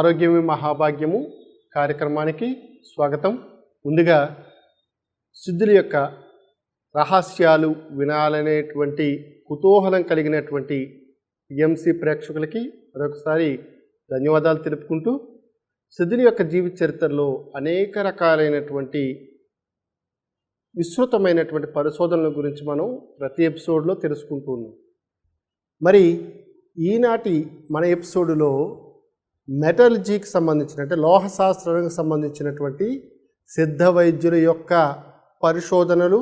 ఆరోగ్యమే మహాభాగ్యము. కార్యక్రమానికి స్వాగతం. ముందుగా సిద్ధుల యొక్క రహస్యాలు వినాలనేటువంటి కుతూహలం కలిగినటువంటి ఎంసీ ప్రేక్షకులకి మరొకసారి ధన్యవాదాలు తెలుపుకుంటూ సిద్ధుల యొక్క జీవిత చరిత్రలో అనేక రకాలైనటువంటి విస్తృతమైనటువంటి పరిశోధనల గురించి మనం ప్రతి ఎపిసోడ్లో తెలుసుకుంటూ ఉన్నాం. మరి ఈనాటి మన ఎపిసోడులో మెటలజీకి సంబంధించిన అంటే లోహ శాస్త్రానికి సంబంధించినటువంటి సిద్ధ వైద్యుల యొక్క పరిశోధనలు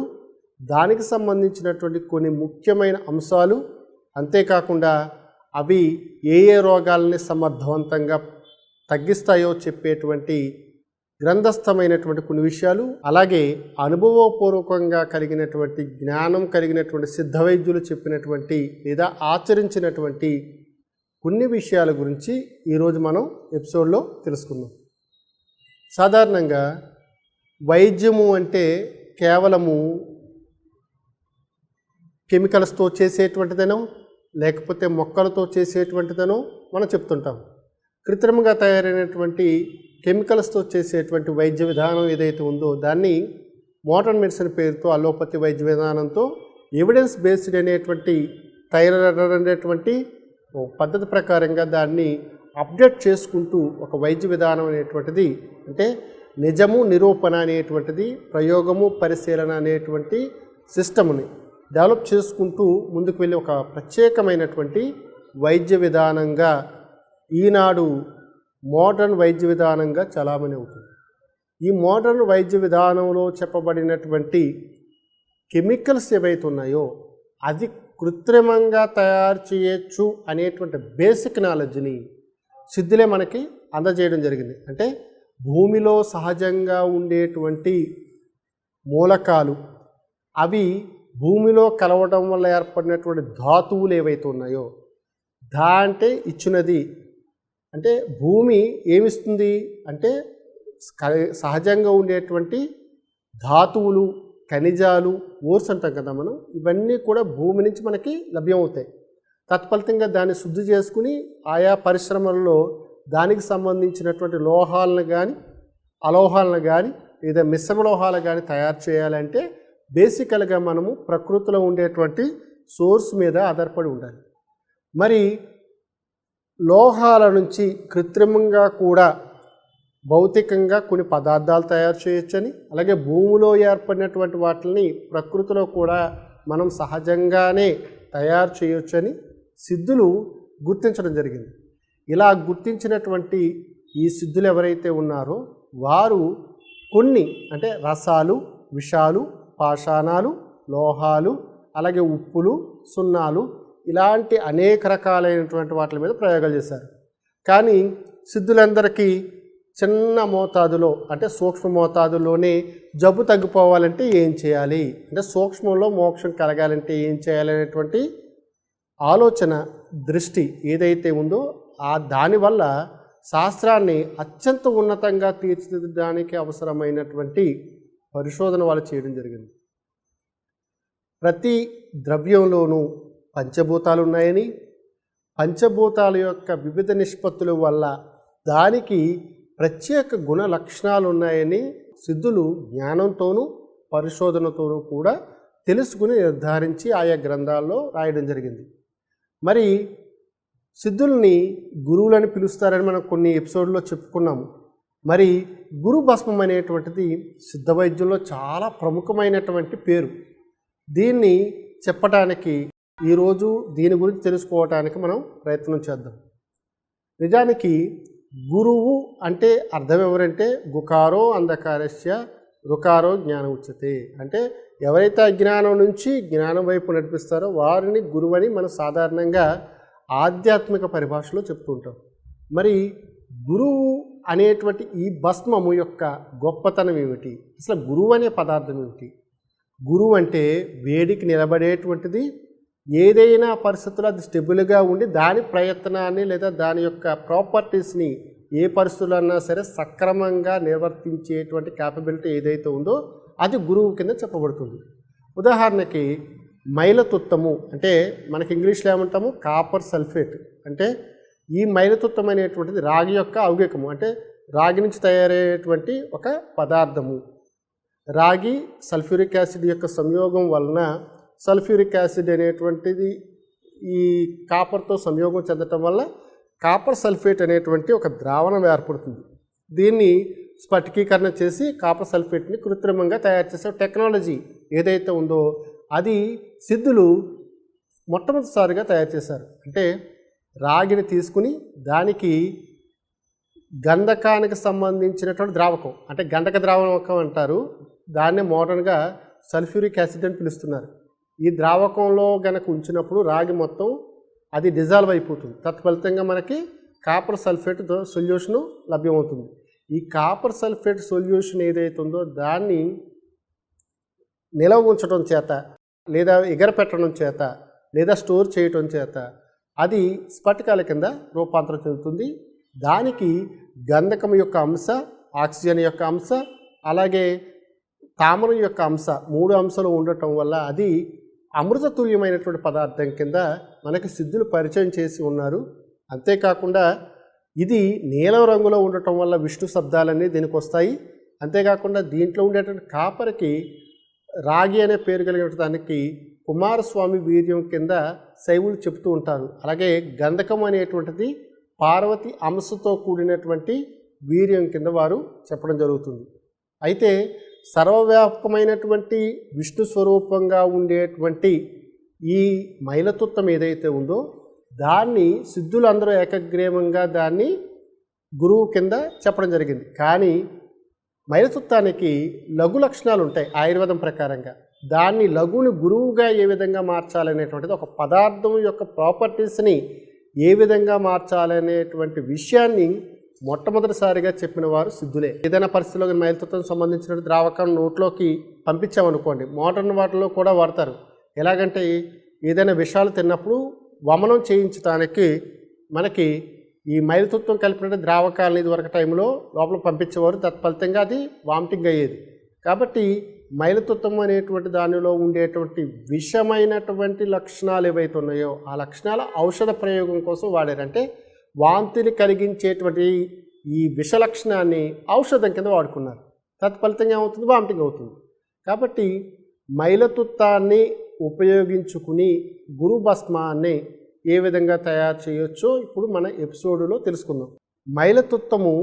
దానికి సంబంధించినటువంటి కొన్ని ముఖ్యమైన అంశాలు అంతేకాకుండా అవి ఏ ఏ రోగాలని సమర్థవంతంగా తగ్గిస్తాయో చెప్పేటువంటి గ్రంథస్థమైనటువంటి కొన్ని విషయాలు అలాగే అనుభవపూర్వకంగా కలిగినటువంటి జ్ఞానం కలిగినటువంటి సిద్ధ వైద్యులు చెప్పినటువంటి లేదా ఆచరించినటువంటి కొన్ని విషయాల గురించి ఈరోజు మనం ఎపిసోడ్లో తెలుసుకుందాం. సాధారణంగా వైద్యము అంటే కేవలము కెమికల్స్తో చేసేటువంటిదేనో లేకపోతే మొక్కలతో చేసేటువంటిదనో మనం చెప్తుంటాం. కృత్రిమంగా తయారైనటువంటి కెమికల్స్తో చేసేటువంటి వైద్య విధానం ఏదైతే ఉందో దాన్ని మోడర్న్ మెడిసిన్ పేరుతో అలోపతి వైద్య విధానంతో ఎవిడెన్స్ బేస్డ్ అనేటువంటి తయారనేటువంటి పద్ధతి ప్రకారంగా దాన్ని అప్డేట్ చేసుకుంటూ ఒక వైద్య విధానం అనేటువంటిది అంటే నిజము నిరూపణ అనేటువంటిది ప్రయోగము పరిశీలన అనేటువంటి సిస్టమ్ని డెవలప్ చేసుకుంటూ ముందుకు వెళ్ళి ఒక ప్రత్యేకమైనటువంటి వైద్య విధానంగా ఈనాడు మోడర్న్ వైద్య విధానంగా చలామణి అవుతుంది. ఈ మోడర్న్ వైద్య విధానంలో చెప్పబడినటువంటి కెమికల్స్ ఏవైతే ఉన్నాయో అది కృత్రిమంగా తయారు చేయొచ్చు అనేటువంటి బేసిక్ నాలెడ్జ్ని సిద్ధులే మనకి అందజేయడం జరిగింది. అంటే భూమిలో సహజంగా ఉండేటువంటి మూలకాలు అవి భూమిలో కలవడం వల్ల ఏర్పడినటువంటి ధాతువులు ఏవైతే ఉన్నాయో దా అంటే ఇచ్చినది. అంటే భూమి ఏమిస్తుంది? అంటే సహజంగా ఉండేటువంటి ధాతువులు ఖనిజాలు ఓర్స్ అంటాం కదా మనం ఇవన్నీ కూడా భూమి నుంచి మనకి లభ్యమవుతాయి. తత్ఫలితంగా దాన్ని శుద్ధి చేసుకుని ఆయా పరిశ్రమల్లో దానికి సంబంధించినటువంటి లోహాలను కానీ అలోహాలను కానీ లేదా మిశ్రమ లోహాలు కానీ తయారు చేయాలంటే బేసికల్గా మనము ప్రకృతిలో ఉండేటువంటి సోర్స్ మీద ఆధారపడి ఉండాలి. మరి లోహాల నుంచి కృత్రిమంగా కూడా భౌతికంగా కొన్ని పదార్థాలు తయారు చేయొచ్చని అలాగే భూమిలో ఏర్పడినటువంటి వాటిని ప్రకృతిలో కూడా మనం సహజంగానే తయారు చేయొచ్చని సిద్ధులు గుర్తించడం జరిగింది. ఇలా గుర్తించినటువంటి ఈ సిద్ధులు ఎవరైతే ఉన్నారో వారు కొన్ని అంటే రసాలు విషాలు పాషాణాలు లోహాలు అలాగే ఉప్పులు సున్నాలు ఇలాంటి అనేక రకాలైనటువంటి వాటి మీద ప్రయోగాలు చేశారు. కానీ సిద్ధులందరికీ చిన్న మోతాదులో అంటే సూక్ష్మ మోతాదులోనే జబ్బు తగ్గిపోవాలంటే ఏం చేయాలి? అంటే సూక్ష్మంలో మోక్షం కలగాలంటే ఏం చేయాలి అనేటువంటి ఆలోచన దృష్టి ఏదైతే ఉందో ఆ దానివల్ల శాస్త్రాన్ని అత్యంత ఉన్నతంగా తీర్చిదిద్దడానికి అవసరమైనటువంటి పరిశోధన వాళ్ళు చేయడం జరిగింది. ప్రతి ద్రవ్యంలోనూ పంచభూతాలు ఉన్నాయని పంచభూతాల యొక్క వివిధ నిష్పత్తుల వల్ల దానికి ప్రత్యేక గుణ లక్షణాలు ఉన్నాయని సిద్ధులు జ్ఞానంతోనూ పరిశోధనతోనూ కూడా తెలుసుకుని నిర్ధారించి ఆయా గ్రంథాల్లో రాయడం జరిగింది. మరి సిద్ధుల్ని గురువులని పిలుస్తారని మనం కొన్ని ఎపిసోడ్లో చెప్పుకున్నాము. మరి గురు భస్మం అనేటువంటిది సిద్ధ వైద్యంలో చాలా ప్రముఖమైనటువంటి పేరు. దీన్ని చెప్పటానికి ఈరోజు దీని గురించి తెలుసుకోవటానికి మనం ప్రయత్నం చేద్దాం. నిజానికి గురువు అంటే అర్థం ఎవరంటే గుకారో అంధకారస్య రుకారో జ్ఞానం ఉచ్యతే. అంటే ఎవరైతే అజ్ఞానం నుంచి జ్ఞానం వైపు నడిపిస్తారో వారిని గురువని మనం సాధారణంగా ఆధ్యాత్మిక పరిభాషలో చెప్తూ ఉంటాం. మరి గురువు అనేటువంటి ఈ భస్మము యొక్క గొప్పతనం ఏమిటి? అసలు గురువు అనే పదార్థం ఏమిటి? గురువు అంటే వేడికి నిలబడేటువంటిది ఏదైనా పరిస్థితుల్లో అది స్టెబుల్గా ఉండి దాని ప్రయత్నాన్ని లేదా దాని యొక్క ప్రాపర్టీస్ని ఏ పరిస్థితుల్లో అన్నా సరే సక్రమంగా నిర్వర్తించేటువంటి క్యాపబిలిటీ ఏదైతే ఉందో అది గురువు కింద చెప్పబడుతుంది. ఉదాహరణకి మైలతుత్తము అంటే మనకి ఇంగ్లీష్లో ఏమంటాము? కాపర్ సల్ఫేట్ అంటే ఈ మైలతుత్తం అనేటువంటిది రాగి యొక్క ఔగికము అంటే రాగి నుంచి తయారయ్యేటువంటి ఒక పదార్థము. రాగి సల్ఫ్యూరిక్ యాసిడ్ యొక్క సంయోగం వలన సల్ఫ్యూరిక్ యాసిడ్ అనేటువంటిది ఈ కాపర్తో సంయోగం చెందటం వల్ల కాపర్ సల్ఫేట్ అనేటువంటి ఒక ద్రావణం ఏర్పడుతుంది. దీన్ని స్ఫటికీకరణ చేసి కాపర్ సల్ఫేట్ని కృత్రిమంగా తయారు చేసే టెక్నాలజీ ఏదైతే ఉందో అది సిద్ధులు మొట్టమొదటిసారిగా తయారు చేశారు. అంటే రాగిని తీసుకుని దానికి గంధకానికి సంబంధించినటువంటి ద్రావకం అంటే గంధక ద్రావకం అంటారు దాన్ని మోడర్న్గా సల్ఫ్యూరిక్ యాసిడ్ అని పిలుస్తున్నారు. ఈ ద్రావకంలో గనక ఉంచినప్పుడు రాగి మొత్తం అది డిజాల్వ్ అయిపోతుంది. తత్ఫలితంగా మనకి కాపర్ సల్ఫేట్ సొల్యూషను లభ్యమవుతుంది. ఈ కాపర్ సల్ఫేట్ సొల్యూషన్ ఏదైతే ఉందో దాన్ని నిలవ ఉంచడం చేత లేదా ఎగరపెట్టడం చేత లేదా స్టోర్ చేయటం చేత అది స్ఫటికాల కింద రూపాంతరం చెందుతుంది. దానికి గంధకం యొక్క అంశ ఆక్సిజన్ యొక్క అంశ అలాగే తామరం యొక్క అంశ మూడు అంశాలు ఉండటం వల్ల అది అమృతతుల్యమైనటువంటి పదార్థం కింద మనకి సిద్ధులు పరిచయం చేసి ఉన్నారు. అంతేకాకుండా ఇది నీలం రంగులో ఉండటం వల్ల విష్ణు శబ్దాలన్నీ దీనికి వస్తాయి. అంతేకాకుండా దీంట్లో ఉండేటువంటి కాపరికి రాగి అనే పేరు కలిగిన దానికి కుమారస్వామి వీర్యం కింద శైవులు చెప్తూ ఉంటారు. అలాగే గంధకం అనేటువంటిది పార్వతి అంశతో కూడినటువంటి వీర్యం కింద వారు చెప్పడం జరుగుతుంది. అయితే సర్వవ్యాపకమైనటువంటి విష్ణు స్వరూపంగా ఉండేటువంటి ఈ మైలతత్వం ఏదైతే ఉందో దాన్ని సిద్ధులందరూ ఏకగ్రీవంగా దాన్ని గురువు కింద చెప్పడం జరిగింది. కానీ మైలతుత్వానికి లఘు లక్షణాలు ఉంటాయి ఆయుర్వేదం ప్రకారంగా. దాన్ని లఘుని గురువుగా ఏ విధంగా మార్చాలనేటువంటిది ఒక పదార్థం యొక్క ప్రాపర్టీస్ని ఏ విధంగా మార్చాలనేటువంటి విషయాన్ని మొట్టమొదటిసారిగా చెప్పిన వారు సిద్ధులే. ఏదైనా పరిస్థితిలో కానీ మైలతత్వం సంబంధించిన ద్రావకాన్ని నోట్లోకి పంపించామనుకోండి మోడర్న్ వాటిలో కూడా వాడతారు. ఎలాగంటే ఏదైనా విషాలు తిన్నప్పుడు వమనం చేయించడానికి మనకి ఈ మైలతత్వం కలిపిన ద్రావకాలని ఇదివరకు టైంలో లోపల పంపించేవారు. తత్ఫలితంగా అది వామిటింగ్ అయ్యేది. కాబట్టి మైలతత్వం అనేటువంటి దానిలో ఉండేటువంటి విషమైనటువంటి లక్షణాలు ఏవైతే ఉన్నాయో ఆ లక్షణాల ఔషధ ప్రయోగం కోసం వాడారంటే వాంతిని కలిగించేటువంటి ఈ విషలక్షణాన్ని ఔషధం కింద వాడుకున్నారు. తత్ఫలితంగా ఏమవుతుంది? వామిటింగ్ అవుతుంది. కాబట్టి మైలతుత్తాన్ని ఉపయోగించుకుని గురు భస్మాన్ని ఏ విధంగా తయారు చేయొచ్చో ఇప్పుడు మన ఎపిసోడ్లో తెలుసుకుందాం. మైలతుత్తము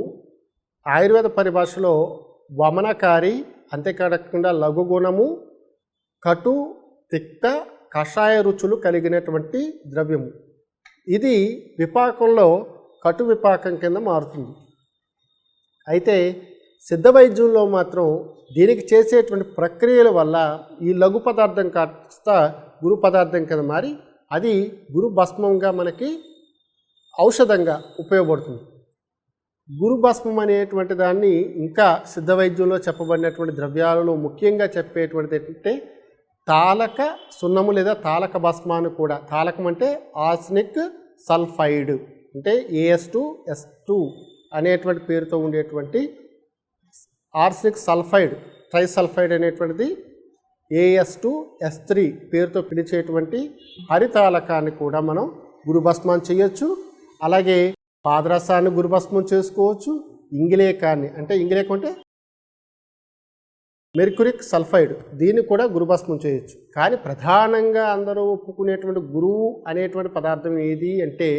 ఆయుర్వేద పరిభాషలో వమనకారి అంతేకాకుండా లఘుగుణము కటు తిక్త కషాయ రుచులు కలిగినటువంటి ద్రవ్యము. ఇది విపాకంలో కటు విపాకం కింద మారుతుంది. అయితే సిద్ధ వైద్యంలో మాత్రం దీనికి చేసేటువంటి ప్రక్రియల వల్ల ఈ లఘు పదార్థం కాస్త గురు పదార్థం కింద మారి అది గురు భస్మంగా మనకి ఔషధంగా ఉపయోగపడుతుంది. గురు భస్మం అనేటువంటి దాన్ని ఇంకా సిద్ధ వైద్యంలో చెప్పబడినటువంటి ద్రవ్యాలలో ముఖ్యంగా చెప్పేటువంటిది ఏంటంటే తాలక సున్నము లేదా తాలక భస్మాను కూడా తాలకం అంటే ఆస్నిక్ సల్ఫైడ్ అంటే A S two S two అనేటువంటి పేరుతో ఉండేటువంటి ఆర్సిక్ సల్ఫైడ్ ట్రైసల్ఫైడ్ అనేటువంటిది A S two S three పేరుతో పిలిచేటువంటి హరితాలకాన్ని కూడా మనం గురుభస్మం చేయొచ్చు. అలాగే పాదరసాన్ని గురుభస్మం చేసుకోవచ్చు. ఇంగిలేకాన్ని అంటే ఇంగిలేకం అంటే మెర్కురిక్ సల్ఫైడ్ దీన్ని కూడా గురుభస్మం చేయొచ్చు. కానీ ప్రధానంగా అందరూ ఒప్పుకునేటువంటి గురువు అనేటువంటి పదార్థం ఏది అంటే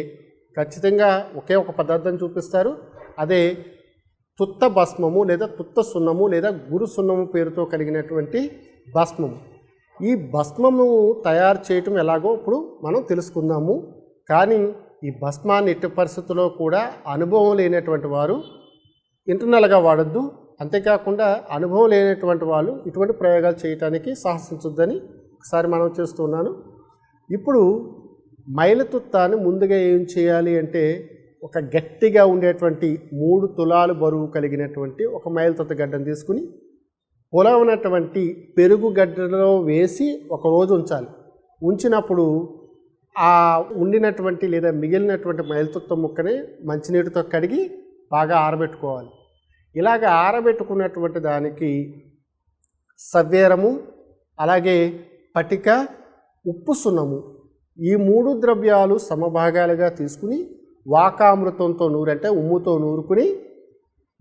ఖచ్చితంగా ఒకే ఒక పదార్థం చూపిస్తారు. అదే తుత్త భస్మము లేదా తుత్త సున్నము లేదా గురు సున్నము పేరుతో కలిగినటువంటి భస్మము. ఈ భస్మము తయారు చేయటం ఎలాగో ఇప్పుడు మనం తెలుసుకుందాము. కానీ ఈ భస్మాన్ని ఎట్టి పరిస్థితుల్లో కూడా అనుభవం లేనటువంటి వారు ఇంటర్నల్గా వాడద్దు. అంతేకాకుండా అనుభవం లేనటువంటి వాళ్ళు ఇటువంటి ప్రయోగాలు చేయటానికి సాహసించొద్దని ఒకసారి మనం చేస్తున్నాను ఇప్పుడు మైలతుత్తాన్ని ముందుగా ఏం చేయాలి అంటే ఒక గట్టిగా ఉండేటువంటి మూడు తులాలు బరువు కలిగినటువంటి ఒక మైలతుత్త గడ్డను తీసుకుని పొలవనటువంటి పెరుగు గడ్డలో వేసి ఒకరోజు ఉంచాలి. ఉంచినప్పుడు ఆ ఉండినటువంటి లేదా మిగిలినటువంటి మైలతుత్త ముక్కని మంచినీటితో కడిగి బాగా ఆరబెట్టుకోవాలి. ఇలాగ ఆరబెట్టుకున్నటువంటి దానికి సవ్వేరము అలాగే పటిక ఉప్పు సున్నము. ఈ మూడు ద్రవ్యాలు సమభాగాలుగా తీసుకుని వాకామృతంతో నూరు అంటే ఉమ్ముతో నూరుకుని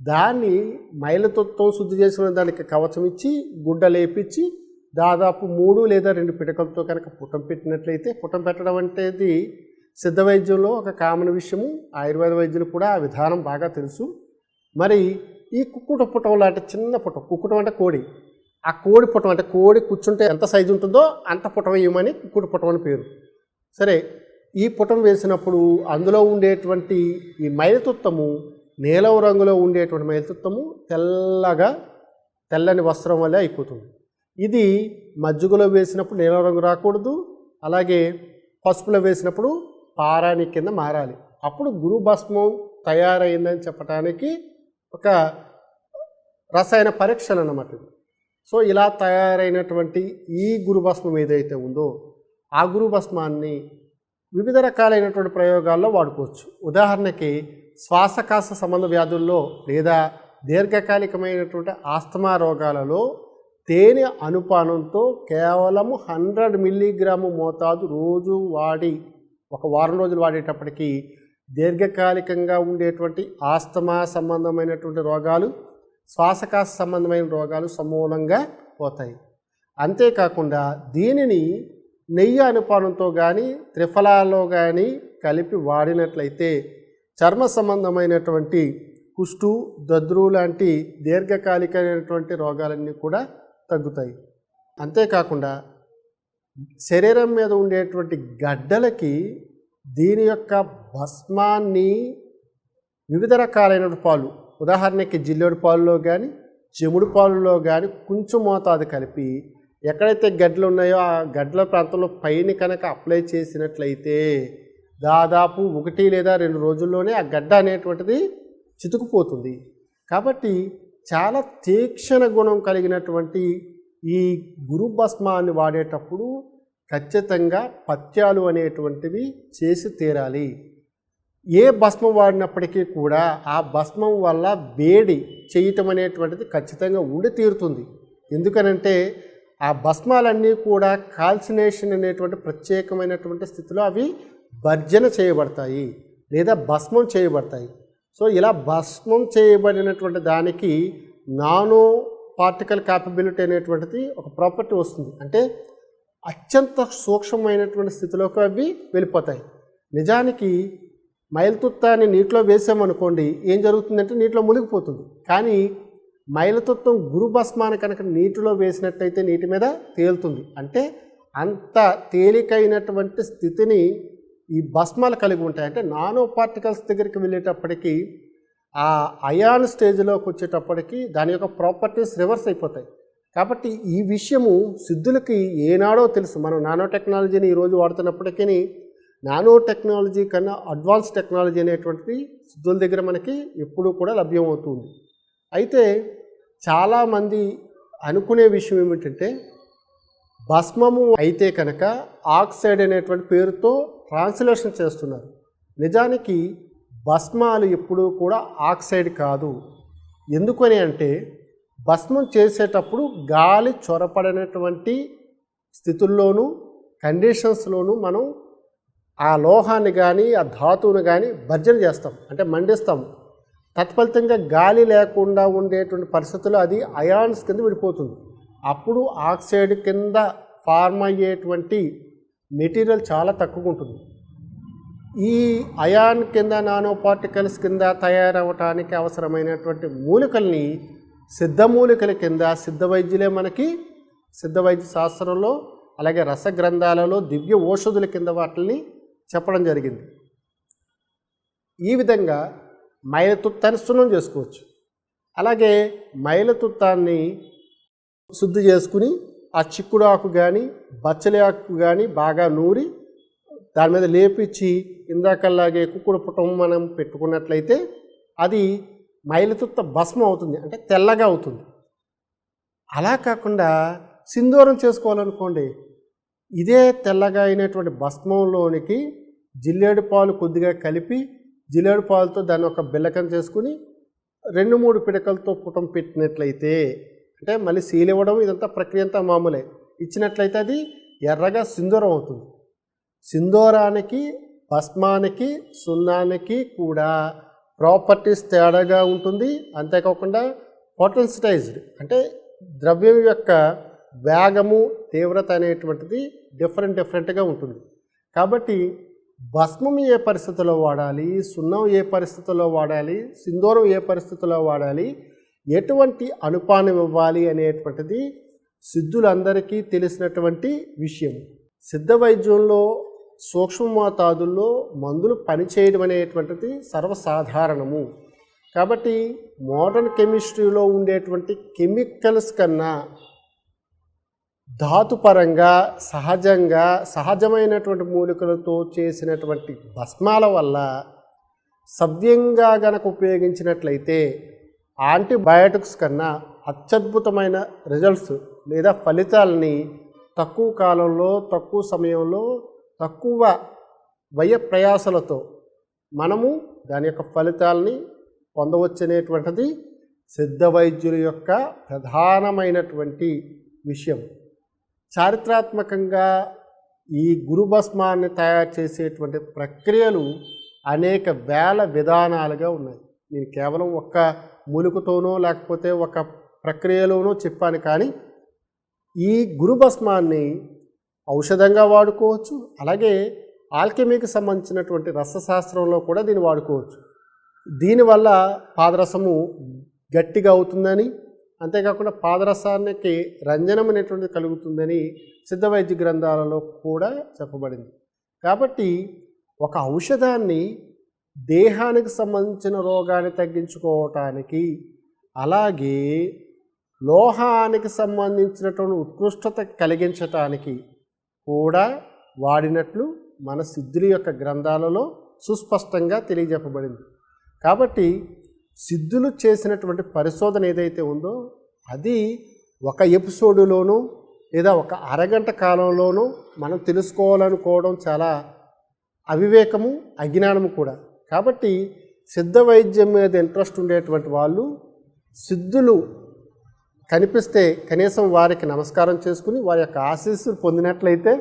దాన్ని మైలతత్వం శుద్ధి చేసిన దానికి కవచం ఇచ్చి గుడ్డ లేపించి దాదాపు మూడు లేదా రెండు పిటకలతో కనుక పుటం పెట్టినట్లయితే పుటం పెట్టడం అంటేది సిద్ధ వైద్యంలో ఒక కామన్ విషయము ఆయుర్వేద వైద్యులు కూడా ఆ విధానం బాగా తెలుసు. మరి ఈ కుక్కుట పుటం లాంటి చిన్న పుటం కుక్కుటం అంటే కోడి. ఆ కోడి పుటం అంటే కోడి కూర్చుంటే ఎంత సైజు ఉంటుందో అంత పుటం వేయమని కుక్కుట పుటం అని పేరు. సరే ఈ పుటం వేసినప్పుడు అందులో ఉండేటువంటి ఈ మైలతుత్తము నీలం రంగులో ఉండేటువంటి మైలతుత్తము తెల్లగా తెల్లని వస్త్రం వల్లే అయిపోతుంది. ఇది మజ్జిగలో వేసినప్పుడు నీలం రంగు రాకూడదు అలాగే పసుపులో వేసినప్పుడు పారాణి కింద మారాలి. అప్పుడు గురు భస్మం తయారైందని చెప్పడానికి ఒక రసాయన పరీక్షలు అన్నమాట ఇది సో ఇలా తయారైనటువంటి ఈ గురుభస్మం ఏదైతే ఉందో ఆ గురుభస్మాన్ని వివిధ రకాలైనటువంటి ప్రయోగాల్లో వాడుకోవచ్చు. ఉదాహరణకి శ్వాసకాశ సంబంధ వ్యాధుల్లో లేదా దీర్ఘకాలికమైనటువంటి ఆస్తమా రోగాలలో తేనె అనుపానంతో కేవలము హండ్రెడ్ మిల్లీగ్రాము మోతాదు రోజు వాడి ఒక వారం రోజులు వాడేటప్పటికీ దీర్ఘకాలికంగా ఉండేటువంటి ఆస్తమా సంబంధమైనటువంటి రోగాలు శ్వాసకాశ సంబంధమైన రోగాలు సమూలంగా పోతాయి. అంతేకాకుండా దీనిని నెయ్యి అనుపానంతో కానీ త్రిఫలాలో కానీ కలిపి వాడినట్లయితే చర్మ సంబంధమైనటువంటి కుష్టు దద్రు లాంటి దీర్ఘకాలికమైనటువంటి రోగాలన్నీ కూడా తగ్గుతాయి. అంతేకాకుండా శరీరం మీద ఉండేటువంటి గడ్డలకి దీని యొక్క భస్మాన్ని వివిధ రకాలైన పాలు ఉదాహరణకి జిల్లేడు పాలులో కానీ చెముడు పాలులో కానీ కొంచెం మోతాదు కలిపి ఎక్కడైతే గడ్డలు ఉన్నాయో ఆ గడ్డల ప్రాంతంలో పైన కనుక అప్లై చేసినట్లయితే దాదాపు ఒకటి లేదా రెండు రోజుల్లోనే ఆ గడ్డ అనేటువంటిది చితుకుపోతుంది. కాబట్టి చాలా తీక్షణ గుణం కలిగినటువంటి ఈ గురు భస్మాన్ని వాడేటప్పుడు ఖచ్చితంగా పత్యాలు అనేటువంటివి చేసి తీరాలి. ఏ భస్మం వాడినప్పటికీ కూడా ఆ భస్మం వల్ల వేడి చేయటం అనేటువంటిది ఖచ్చితంగా ఉండి తీరుతుంది. ఎందుకనంటే ఆ భస్మాలన్నీ కూడా కాల్సినేషన్ అనేటువంటి ప్రత్యేకమైనటువంటి స్థితిలో అవి భర్జన చేయబడతాయి లేదా భస్మం చేయబడతాయి. సో ఇలా భస్మం చేయబడినటువంటి దానికి నానో పార్టికల్ క్యాపబిలిటీ అనేటువంటిది ఒక ప్రాపర్టీ వస్తుంది. అంటే అత్యంత సూక్ష్మమైనటువంటి స్థితిలోకి అవి వెళ్ళిపోతాయి. నిజానికి మైలతుత్తాన్ని నీటిలో వేసామనుకోండి ఏం జరుగుతుందంటే నీటిలో మునిగిపోతుంది. కానీ మైలతత్వం గురుభస్మాన్ని కనుక నీటిలో వేసినట్టయితే నీటి మీద తేలుతుంది. అంటే అంత తేలికైనటువంటి స్థితిని ఈ భస్మాలు కలిగి ఉంటాయి. అంటే నానో పార్టికల్స్ దగ్గరికి వెళ్ళేటప్పటికీ ఆ అయాన్ స్టేజ్లోకి వచ్చేటప్పటికి దాని యొక్క ప్రాపర్టీస్ రివర్స్ అయిపోతాయి. కాబట్టి ఈ విషయము సిద్ధులకి ఏనాడో తెలుసు. మనం నానో టెక్నాలజీని ఈరోజు వాడుతున్నప్పటికీ నానో టెక్నాలజీ కన్నా అడ్వాన్స్ టెక్నాలజీ అనేటువంటిది సిద్ధుల దగ్గర మనకి ఎప్పుడూ కూడా లభ్యమవుతుంది. అయితే చాలామంది అనుకునే విషయం ఏమిటంటే భస్మము అయితే కనుక ఆక్సైడ్ అనేటువంటి పేరుతో ట్రాన్స్లేషన్ చేస్తున్నారు. నిజానికి భస్మాలు ఎప్పుడూ కూడా ఆక్సైడ్ కాదు. ఎందుకని అంటే భస్మం చేసేటప్పుడు గాలి చొరపడనటువంటి స్థితుల్లోనూ కండిషన్స్లోనూ మనం ఆ లోహాన్ని కానీ ఆ ధాతువుని కానీ భర్జన చేస్తాం. అంటే మండిస్తాం. తత్ఫలితంగా గాలి లేకుండా ఉండేటువంటి పరిస్థితుల్లో అది అయాన్స్ కింద విడిపోతుంది. అప్పుడు ఆక్సైడ్ కింద ఫార్మ్ అయ్యేటువంటి మెటీరియల్ చాలా తక్కువ ఉంటుంది. ఈ అయాన్ కింద నానో పార్టికల్స్ కింద తయారవటానికి అవసరమైనటువంటి మూలికల్ని సిద్ధ మూలికల కింద సిద్ధ వైద్యులే మనకి సిద్ధ వైద్య శాస్త్రంలో అలాగే రస గ్రంథాలలో దివ్య ఔషధుల కింద వాటిని చెప్పడం జరిగింది. ఈ విధంగా మైలతుత్తాన్ని సున్నం చేసుకోవచ్చు. అలాగే మైలతుత్తాన్ని శుద్ధి చేసుకుని ఆ చిక్కుడు ఆకు కానీ బచ్చలి ఆకు కానీ బాగా నూరి దాని మీద లేపించి ఇందాకల్లాగే కుక్కుడు పుటం మనం పెట్టుకున్నట్లయితే అది మైలుతుత్త భస్మం అవుతుంది అంటే తెల్లగా అవుతుంది. అలా కాకుండా సింధూరం చేసుకోవాలనుకోండి ఇదే తెల్లగా అయినటువంటి భస్మంలోనికి జిల్లేడు పాలు కొద్దిగా కలిపి జిల్లేడు పాలతో దాన్ని ఒక బిల్లకం చేసుకుని రెండు మూడు పిడకలతో పుటం పెట్టినట్లయితే అంటే మళ్ళీ సీల్ ఇవ్వడం ఇదంతా ప్రక్రియ అంతా మామూలే. ఇచ్చినట్లయితే అది ఎర్రగా సింధూరం అవుతుంది. సింధూరానికి భస్మానికి సున్నానికి కూడా ప్రాపర్టీస్ తేడాగా ఉంటుంది. అంతేకాకుండా పొటెన్సిటైజ్డ్ అంటే ద్రవ్యం యొక్క వేగము తీవ్రత అనేటువంటిది డిఫరెంట్ డిఫరెంట్గా ఉంటుంది. కాబట్టి భస్మం ఏ పరిస్థితిలో వాడాలి సున్నం ఏ పరిస్థితిలో వాడాలి సింధూరం ఏ పరిస్థితిలో వాడాలి ఎటువంటి అనుపానం ఇవ్వాలి అనేటువంటిది సిద్ధులందరికీ తెలిసినటువంటి విషయం. సిద్ధ వైద్యంలో సూక్ష్మ మోతాదుల్లో మందులు పనిచేయడం అనేటువంటిది సర్వసాధారణము. కాబట్టి మోడర్న్ కెమిస్ట్రీలో ఉండేటువంటి కెమికల్స్ కన్నా ధాతుపరంగా సహజంగా సహజమైనటువంటి మూలికలతో చేసినటువంటి భస్మాల వల్ల సవ్యంగా గనక ఉపయోగించినట్లయితే యాంటీబయాటిక్స్ కన్నా అత్యద్భుతమైన రిజల్ట్స్ లేదా ఫలితాలని తక్కువ కాలంలో తక్కువ సమయంలో తక్కువ వ్యయ ప్రయాసలతో మనము దాని యొక్క ఫలితాలని పొందవచ్చనేటువంటిది సిద్ధ వైద్యుల యొక్క ప్రధానమైనటువంటి విషయం. చారిత్రాత్మకంగా ఈ గురుభస్మాన్ని తయారు చేసేటువంటి ప్రక్రియలు అనేక వేల విధానాలుగా ఉన్నాయి. నేను కేవలం ఒక్క ములుకుతోనో లేకపోతే ఒక ప్రక్రియలోనో చెప్పాను కానీ ఈ గురుభస్మాన్ని ఔషధంగా వాడుకోవచ్చు. అలాగే ఆల్కెమీకి సంబంధించినటువంటి రసశాస్త్రంలో కూడా దీన్ని వాడుకోవచ్చు. దీనివల్ల పాదరసము గట్టిగా అవుతుందని అంతేకాకుండా పాదరసానికి రంజనం అనేటువంటిది కలుగుతుందని సిద్ధ వైద్య గ్రంథాలలో కూడా చెప్పబడింది. కాబట్టి ఒక ఔషధాన్ని దేహానికి సంబంధించిన రోగాన్ని తగ్గించుకోవటానికి అలాగే లోహానికి సంబంధించినటువంటి ఉత్కృష్టత కలిగించటానికి కూడా వాడినట్లు మన సిద్ధుల యొక్క గ్రంథాలలో సుస్పష్టంగా తెలియజెప్పబడింది. కాబట్టి సిద్ధులు చేసినటువంటి పరిశోధన ఏదైతే ఉందో అది ఒక ఎపిసోడులోనూ లేదా ఒక అరగంట కాలంలోనూ మనం తెలుసుకోవాలనుకోవడం చాలా అవివేకము అజ్ఞానము కూడా. కాబట్టి సిద్ధ వైద్యం మీద ఇంట్రెస్ట్ ఉండేటువంటి వాళ్ళు సిద్ధులు కనిపిస్తే కనీసం వారికి నమస్కారం చేసుకుని వారి యొక్క ఆశీస్సులు పొందినట్లయితే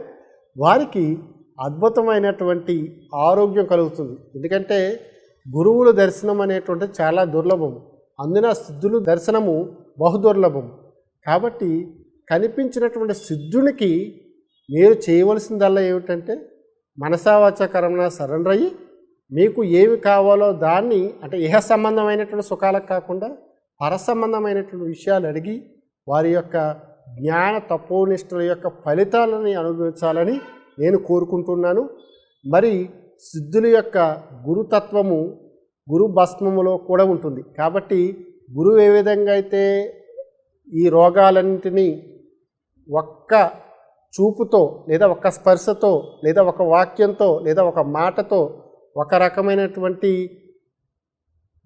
వారికి అద్భుతమైనటువంటి ఆరోగ్యం కలుగుతుంది. ఎందుకంటే గురువుల దర్శనం అనేటువంటి చాలా దుర్లభం. అందున సిద్ధులు దర్శనము బహుదుర్లభం. కాబట్టి కనిపించినటువంటి సిద్ధునికి మీరు చేయవలసిందల్లా ఏమిటంటే మనసావాచకరణ సరెండర్ అయ్యి మీకు ఏమి కావాలో దాన్ని అంటే ఇహ సంబంధమైనటువంటి సుఖాలకు కాకుండా పరసంబంధమైనటువంటి విషయాలు అడిగి వారి యొక్క జ్ఞాన తపోనిష్టల యొక్క ఫలితాలని అనుభవించాలని నేను కోరుకుంటున్నాను. మరి సిద్ధుల యొక్క గురుతత్వము గురు భస్మములో కూడా ఉంటుంది. కాబట్టి గురువు ఏ విధంగా అయితే ఈ రోగాలన్నింటినీ ఒక్క చూపుతో లేదా ఒక స్పర్శతో లేదా ఒక వాక్యంతో లేదా ఒక మాటతో ఒక రకమైనటువంటి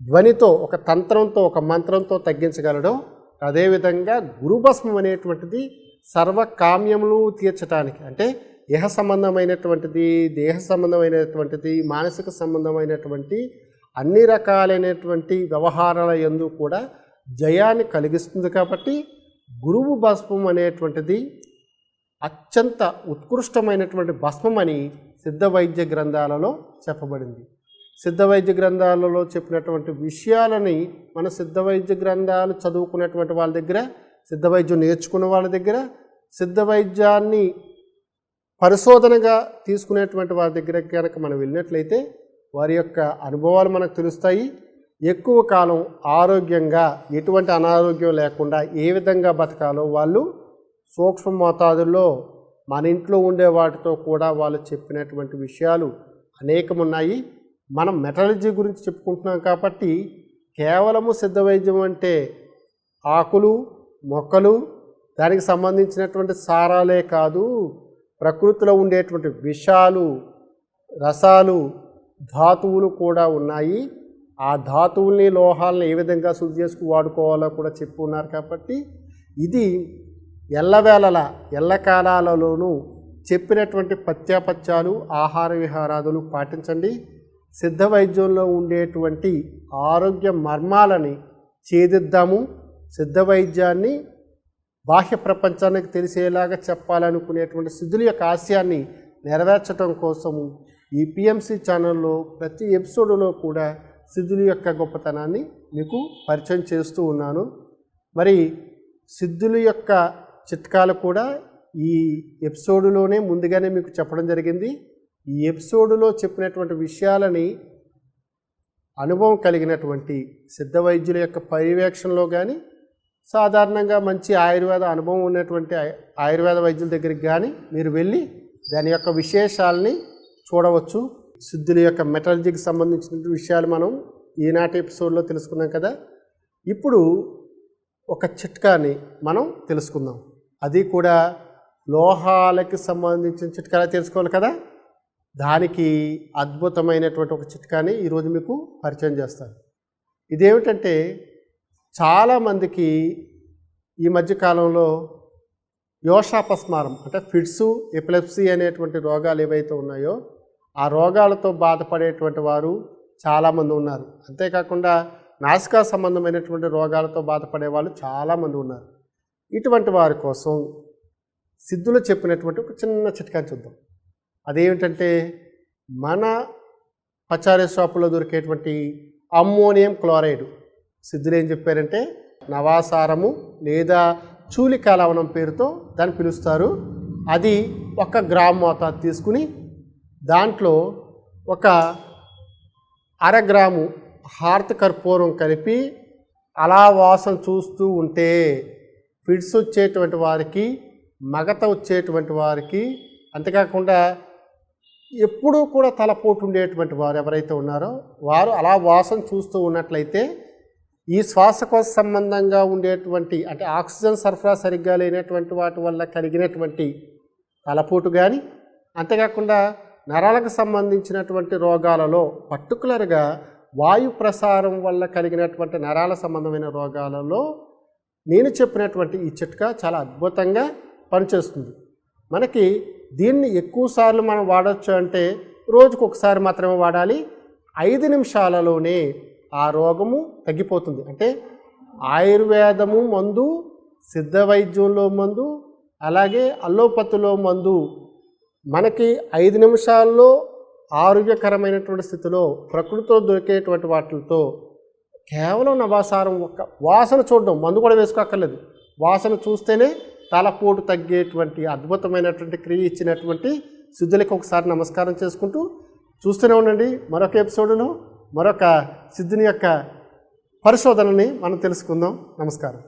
ధ్వనితో ఒక తంత్రంతో ఒక మంత్రంతో తగ్గించగలడం అదేవిధంగా గురుభస్మం అనేటువంటిది సర్వకామ్యములు తీర్చడానికి అంటే ఇహ సంబంధమైనటువంటిది దేహ సంబంధమైనటువంటిది మానసిక సంబంధమైనటువంటి అన్ని రకాలైనటువంటి వ్యవహారాల ఎందు కూడా జయాన్ని కలిగిస్తుంది కాబట్టి గురువు భస్మం అనేటువంటిది అత్యంత ఉత్కృష్టమైనటువంటి భస్మం అని సిద్ధ వైద్య గ్రంథాలలో చెప్పబడింది. సిద్ధ వైద్య గ్రంథాలలో చెప్పినటువంటి విషయాలని మన సిద్ధ వైద్య గ్రంథాలు చదువుకున్నటువంటి వాళ్ళ దగ్గర సిద్ధ వైద్యం నేర్చుకున్న వాళ్ళ దగ్గర సిద్ధ వైద్యాన్ని పరిశోధనగా తీసుకునేటువంటి వారి దగ్గర కనుక మనం వెళ్ళినట్లయితే వారి యొక్క అనుభవాలు మనకు తెలుస్తాయి. ఎక్కువ కాలం ఆరోగ్యంగా ఎటువంటి అనారోగ్యం లేకుండా ఏ విధంగా బతకాలో వాళ్ళు సూక్ష్మ మోతాదుల్లో మన ఇంట్లో ఉండే వాటితో కూడా వాళ్ళు చెప్పినటువంటి విషయాలు అనేకం ఉన్నాయి మనం మెటలజీ గురించి చెప్పుకుంటున్నాం కాబట్టి కేవలము సిద్ధ వైద్యం అంటే ఆకులు మొక్కలు దానికి సంబంధించినటువంటి సారాలే కాదు ప్రకృతిలో ఉండేటువంటి విషాలు రసాలు ధాతువులు కూడా ఉన్నాయి. ఆ ధాతువుల్ని లోహాలని ఏ విధంగా శుద్ధి చేసుకు వాడుకోవాలో కూడా చెప్పుకున్నారు ఉన్నారు కాబట్టి ఇది ఎల్లవేళల ఎల్లకాలాలలోనూ చెప్పినటువంటి పత్యాపత్యాలు ఆహార విహారాదులు పాటించండి. సిద్ధ వైద్యంలో ఉండేటువంటి ఆరోగ్య మర్మాలని ఛేదిద్దాము. సిద్ధ వైద్యాన్ని బాహ్య ప్రపంచానికి తెలిసేలాగా చెప్పాలనుకునేటువంటి సిద్ధుల యొక్క ఆశయాన్ని నెరవేర్చడం కోసము ఈ పిఎంసి ఛానల్లో ప్రతి ఎపిసోడ్లో కూడా సిద్ధుల యొక్క గొప్పతనాన్ని మీకు పరిచయం చేస్తూ ఉన్నాను. మరి సిద్ధుల యొక్క చిట్కాలు కూడా ఈ ఎపిసోడ్లోనే ముందుగానే మీకు చెప్పడం జరిగింది. ఈ ఎపిసోడులో చెప్పినటువంటి విషయాలని అనుభవం కలిగినటువంటి సిద్ధ వైద్యుల యొక్క పర్యవేక్షణలో కానీ సాధారణంగా మంచి ఆయుర్వేద అనుభవం ఉన్నటువంటి ఆయుర్వేద వైద్యుల దగ్గరికి కానీ మీరు వెళ్ళి దాని యొక్క విశేషాలని చూడవచ్చు. సిద్ధుల యొక్క మెటలజీకి సంబంధించిన విషయాలు మనం ఈనాటి ఎపిసోడ్లో తెలుసుకున్నాం కదా. ఇప్పుడు ఒక చిట్కాని మనం తెలుసుకుందాం. అది కూడా లోహాలకి సంబంధించిన చిట్కాలు తెలుసుకోవాలి కదా? దానికి అద్భుతమైనటువంటి ఒక చిట్కాని ఈరోజు మీకు పరిచయం చేస్తాను. ఇదేమిటంటే చాలామందికి ఈ మధ్యకాలంలో యోషాపస్మారం అంటే ఫిట్స్ ఎపిలెప్సీ అనేటువంటి రోగాలు ఏవైతే ఉన్నాయో ఆ రోగాలతో బాధపడేటువంటి వారు చాలామంది ఉన్నారు. అంతేకాకుండా నాసికా సంబంధమైనటువంటి రోగాలతో బాధపడే వాళ్ళు చాలామంది ఉన్నారు. ఇటువంటి వారి కోసం సిద్ధులు చెప్పినటువంటి ఒక చిన్న చిట్కాని చూద్దాం. అదేమిటంటే మన పచారీ షాపులో దొరికేటువంటి అమ్మోనియం క్లోరైడ్. సిద్ధులు ఏం చెప్పారంటే నవాసారము లేదా చూలి కాలవనం పేరుతో దాన్ని పిలుస్తారు. అది ఒక గ్రామ్ మోతాదు తీసుకుని దాంట్లో ఒక అర గ్రాము హార్త్ కర్పూరం కలిపి అలా వాసన చూస్తూ ఉంటే ఫిడ్స్ వచ్చేటువంటి వారికి మగత వచ్చేటువంటి వారికి అంతేకాకుండా ఎప్పుడూ కూడా తలపోటు ఉండేటువంటి వారు ఎవరైతే ఉన్నారో వారు అలా వాసన చూస్తూ ఉన్నట్లయితే ఈ శ్వాసకోశ సంబంధంగా ఉండేటువంటి అంటే ఆక్సిజన్ సరఫరా సరిగ్గా లేనటువంటి వాటి వల్ల కలిగినటువంటి తలపోటు కానీ అంతేకాకుండా నరాలకు సంబంధించినటువంటి రోగాలలో పర్టికులర్గా వాయు ప్రసారం వల్ల కలిగినటువంటి నరాల సంబంధమైన రోగాలలో నేను చెప్పినటువంటి ఈ చిట్కా చాలా అద్భుతంగా పనిచేస్తుంది. మనకి దీన్ని ఎక్కువసార్లు మనం వాడచ్చు అంటే రోజుకు ఒకసారి మాత్రమే వాడాలి. ఐదు నిమిషాలలోనే ఆ రోగము తగ్గిపోతుంది. అంటే ఆయుర్వేదము మందు సిద్ధ వైద్యంలో మందు అలాగే అల్లోపతిలో మందు మనకి ఐదు నిమిషాల్లో ఆరోగ్యకరమైనటువంటి స్థితిలో ప్రకృతిలో దొరికేటువంటి వాటితో కేవలం నవాసారం ఒక్క వాసన చూడడం మందు కూడా వేసుకోక్కర్లేదు. వాసన చూస్తేనే తలపోటు తగ్గేటువంటి అద్భుతమైనటువంటి క్రియ ఇచ్చినటువంటి సిద్ధులకి ఒకసారి నమస్కారం చేసుకుంటూ చూస్తూనే ఉండండి. మరొక ఎపిసోడ్లో మరొక సిద్ధుని యొక్క పరిశోధనని మనం తెలుసుకుందాం. నమస్కారం.